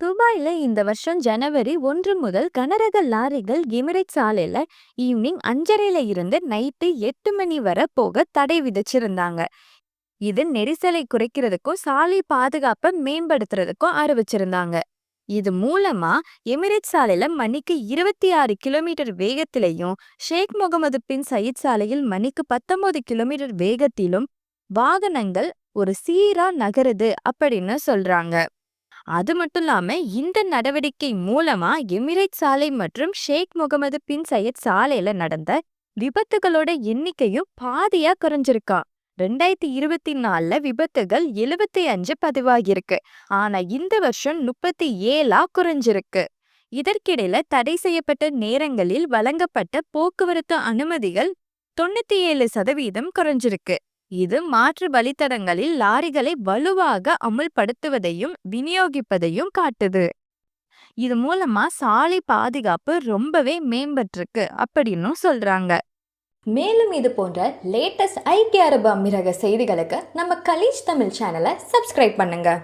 துபாயில் இந்த வருஷம் ஜனவரி ஒன்று முதல் கனரக லாரிகள் எமிரேட் சாலையில் ஈவினிங் அஞ்சரைல இருந்து நைட்டு எட்டு மணி வரை போக தடை விதிச்சிருந்தாங்க. இது நெரிசலை குறைக்கிறதுக்கும் சாலை பாதுகாப்பை மேம்படுத்துறதுக்கும் அறிவிச்சிருந்தாங்க. இது மூலமா எமிரேட் சாலையில மணிக்கு இருபத்தி ஆறு கிலோமீட்டர் வேகத்திலையும் ஷேக் முகமது பின் சயீத் சாலையில் மணிக்கு பத்தொன்பது கிலோமீட்டர் வேகத்திலும் வாகனங்கள் ஒரு சீரா நகருது அப்படின்னு சொல்றாங்க. அது மட்டும் இல்லாம இந்த நடவடிக்கை மூலமா எமிரேட் சாலை மற்றும் ஷேக் முகமது பின் சையத் சாலையில நடந்த விபத்துகளோட எண்ணிக்கையும் பாதியா குறைஞ்சிருக்கா. ரெண்டாயிரத்தி இருபத்தி நாலுல விபத்துகள் எழுபத்தி அஞ்சு பதிவாகியிருக்கு. ஆனா இந்த வருஷம் முப்பத்தி ஏழா குறைஞ்சிருக்கு. இதற்கிடையில தடை செய்யப்பட்ட நேரங்களில் வழங்கப்பட்ட போக்குவரத்து அனுமதிகள் தொண்ணூத்தி ஏழு சதவீதம் குறைஞ்சிருக்கு. இது மாற்று வழித்தடங்களில் லாரிகளை வலுவாக அமுல்படுத்துவதையும் விநியோகிப்பதையும் காட்டுது. இது மூலமா சாலை பாதுகாப்பு ரொம்பவே மேம்பட்டிருக்கு அப்படின்னும் சொல்றாங்க. மேலும் இது போன்ற லேட்டஸ்ட் ஐக்கிய அரபு அமீரக செய்திகளுக்கு நம்ம கலீஜ் தமிழ் சேனலை சப்ஸ்கிரைப் பண்ணுங்க.